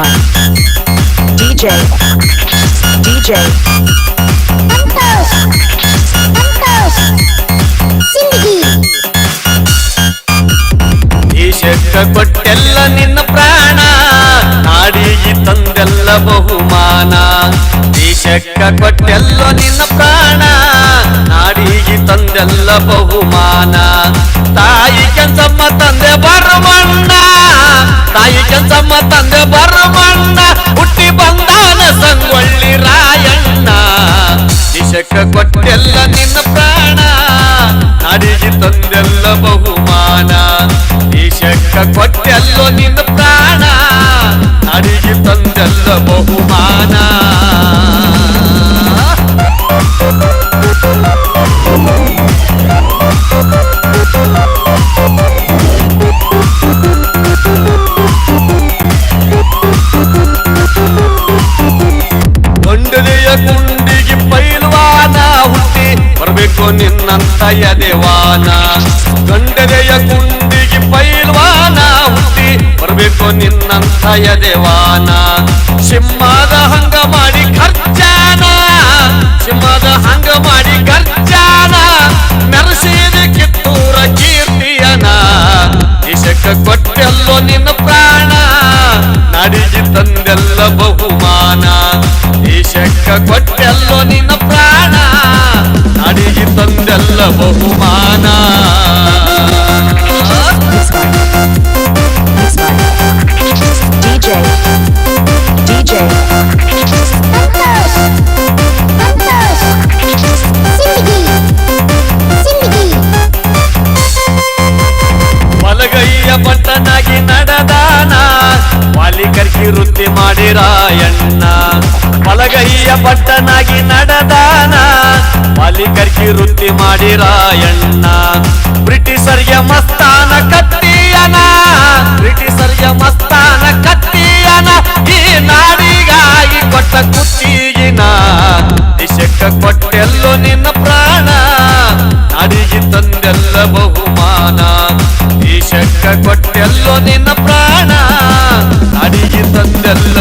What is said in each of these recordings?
by DJ DJ Santosh Santosh Sindagi ದೇಶಕ್ಕ ಕೊಟ್ಟೆಲ್ಲ ನಿನ್ನ ಪ್ರಾಣ ನಾಡಿಗೆ ತಂದೆಲ್ಲ ಬಹುಮಾನ. ದೇಶಕ್ಕ ಕೊಟ್ಟೆಲ್ಲ ನಿನ್ನ ಪ್ರಾಣ ನಾಡಿಗೆ ತಂದೆಲ್ಲ ಬಹುಮಾನ. ತಾಯಿ ಕೆಂಚಮ್ಮ ತಂದೆ ಬರಮಣ್ಣ. ತಾಯಿ ಕೆಂಚಮ್ಮ ತಂದೆ ಬರಮಣ್ಣ, ಹುಟ್ಟಿ ಬಂದಾನ ಸಂಗೊಳ್ಳಿ ರಾಯಣ್ಣ. ದಿಶಕ ಕೊಟ್ಟೆಲ್ಲ ನಿನ್ನ ಪ್ರಾಣ, ನಾಡಿಗೆ ತಂದೆಲ್ಲ ಬಹುಮಾನ. ದಿಶಕ ಕೊಟ್ಟೆಲ್ಲ ನಿನ್ನ ಪ್ರಾಣ, ನಾಡಿಗೆ ತಂದೆಲ್ಲ ಬಹುಮಾನ. ಗಂಡದೆಯ ಕುಂಡಿಗೆ ಪೈಲ್ವಾನ ಹುಟ್ಟಿ ಬರಬೇಕು ನಿನ್ನಂತ ಯದೇವಾನ ಸಿಂಹದ ಹಂಗ ಮಾಡಿ ಖರ್ಚಾನ ಸಿಂಹದ ಹಂಗ ಮಾಡಿ ಖರ್ಚಾನ ಮೆರೆಸಿದ ಕಿತ್ತೂರ ಕೀರ್ತಿಯನ ದೇಶಕ್ಕ ಕೊಟ್ಟೆಲ್ಲೋ ನಿನ್ನ ಪ್ರಾಣ. ನಾಡಿಗೆ ತಂದೆಲ್ಲ ಬಹುಮಾನ ದೇಶಕ್ಕ ಕೊಟ್ಟೆಲ್ಲೋ ವೃತ್ತಿ ಮಾಡಿರಾಯಣ್ಣ ಬಲಗೈಯ ಪಟ್ಟನಾಗಿ ನಡೆದಾನ. ವಾಲಿಕರ್ಕಿ ವೃತ್ತಿ ಮಾಡಿರಾಯಣ್ಣ ಬ್ರಿಟಿಷರಿಗೆ ಮಸ್ತಾನ ಕತ್ತಿಯನ ಬ್ರಿಟಿಷರಿಗೆ ಮಸ್ತಾನ ಕತ್ತಿಯನ ಈ ನಾಡಿಗಾಗಿ ಕೊಟ್ಟ ಕುತ್ತಿಗಿನ. ದೇಶಕ್ಕ ಕೊಟ್ಟೆಲ್ಲೋ ನಿನ್ನ ಪ್ರಾಣ. ನಾಡಿಗೆ ತಂದೆಲ್ಲ ಬಹುಮಾನ. ದೇಶಕ್ಕ ಕೊಟ್ಟೆಲ್ಲೋ ನಿನ್ನ ಪ್ರಾಣ.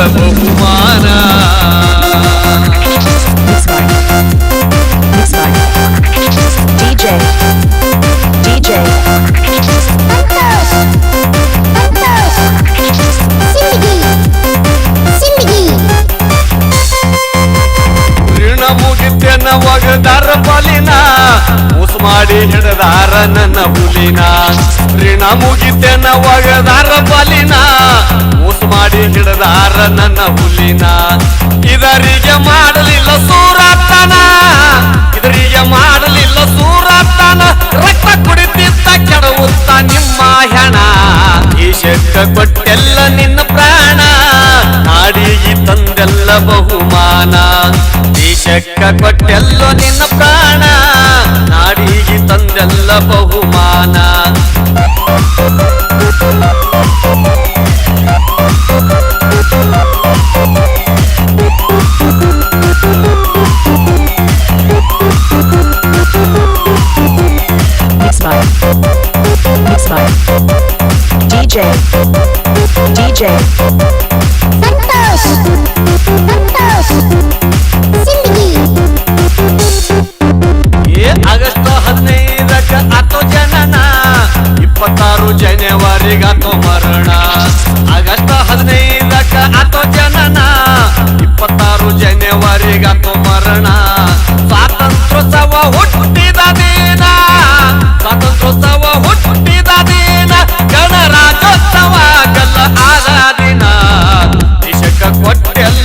ತಂದೆಲ್ಲ ಮುಗಿತೆನ ಒಗದಾರ ಪಾಲಿನ, ಮೂಸು ಮಾಡಿ ಹಿಡದಾರ ನನ್ನ ಹುಲಿನ. ಋಣ ಮುಗಿತೆನ ಒಗದಾರ ಪಾಲಿನ, ಮೂಸು ಮಾಡಿ ಹಿಡದಾರ ನನ್ನ ಹುಲಿನ. ಇದರಿಗೆ ಮಾಡಲಿಲ್ಲ ಸೂರಾತನ, ಇದರಿಗೆ ಮಾಡಲಿಲ್ಲ ಸೂರಾತನ. ರಕ್ತ ಕುಡಿತಿದ್ದ ಕೆಡವುತ್ತ ನಿಮ್ಮ ಹೆಣ. ಶಕ್ತ ಕೊಟ್ಟೆಲ್ಲ ನಿನ್ನ ಪ್ರಾಣ. ನಾಡಿಗೆ ತಂದೆಲ್ಲ ಬಹುಮಾನ. ದೇಶಕ್ಕ ಕೊಟ್ಟೆಲ್ಲೋ ನಿನ್ನ ಪ್ರಾಣ. ನಾಡಿಗೆ ತಂದೆಲ್ಲ ಬಹುಮಾನ. DJ DJ ಸಂತೋಷ್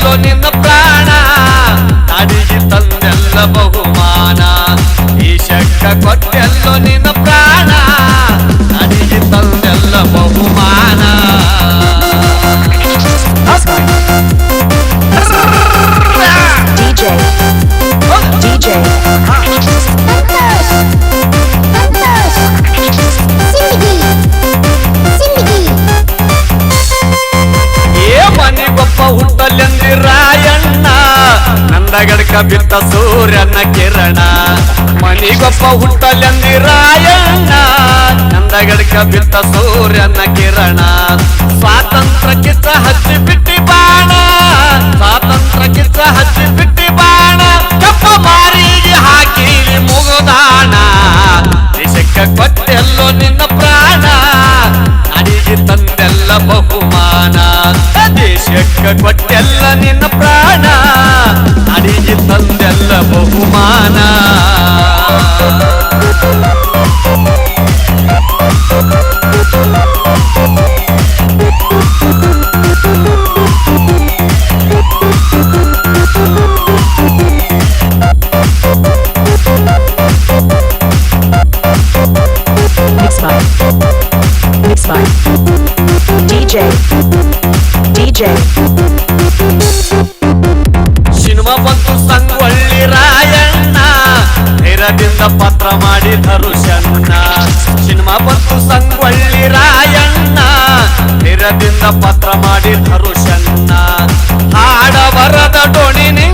ಇದು ನಿನ್ನ ಪ್ರಾಣ. ನಡೆಸಿ ತಂದೆಲ್ಲ ಬಹುಮಾನ. ಈ ಶಕ್ಕ ಕೊಟ್ಟೆಲ್ಲ ನಿನ್ನ ಪ್ರಾಣ. ನಡೆಸಿ ತಂದೆಲ್ಲ ಬಹುಮಾನ. ಹುಟ್ಟಲ್ಲ ಗಡಕ ಬಿತ್ತ ಸೂರ್ಯನ ಕಿರಣ. ಮನಿಗೊಪ್ಪ ಹುಟ್ಟಲೆಂದಿ ರಾಯಣ್ಣ ಗಡಕ ಬಿತ್ತ ಸೂರ್ಯನ ಕಿರಣ. ಸ್ವಾತಂತ್ರ್ಯ ಕಿತ್ತ ಹಚ್ಚಿ ಬಿಟ್ಟಿ ಬಾಣ. ಸ್ವಾತಂತ್ರ್ಯ ಕಿತ್ತ ಹಚ್ಚಿ ಬಿಟ್ಟಿ ಬಾಣ. ಕಪ್ಪ ಮಾರಿಗೆ ಹಾಕಿ ಮುಗುದಾಣ. ದೇಶಕ್ಕೆ ಕೊಟ್ಟೆಲ್ಲೋ ನಿನ್ನ ಪ್ರಾಣ. ಅಡಿಗೆ ತಂದೆಲ್ಲ ಬಹುಮಾನ. ದೇಶಕ್ಕೆ ಕೊಟ್ಟೆಲ್ಲ ನಿನ್ನ ಪ್ರಾಣ. DJ. ಸಿನಿಮಾ ಬಂತು ಸಂಗೊಳ್ಳಿ ರಾಯಣ್ಣ. ನೆರದಿಂದ ಪತ್ರ ಮಾಡಿ ಶನ್ನ ಸಿನಿಮಾ ಬಂತು ಸಂಗೊಳ್ಳಿ ರಾಯಣ್ಣ. ನೆರದಿಂದ ಪತ್ರ ಮಾಡಿ ಶನ್ನ ಹಾಡ ಬರದ ಡೋಣಿ ನಿಂಗ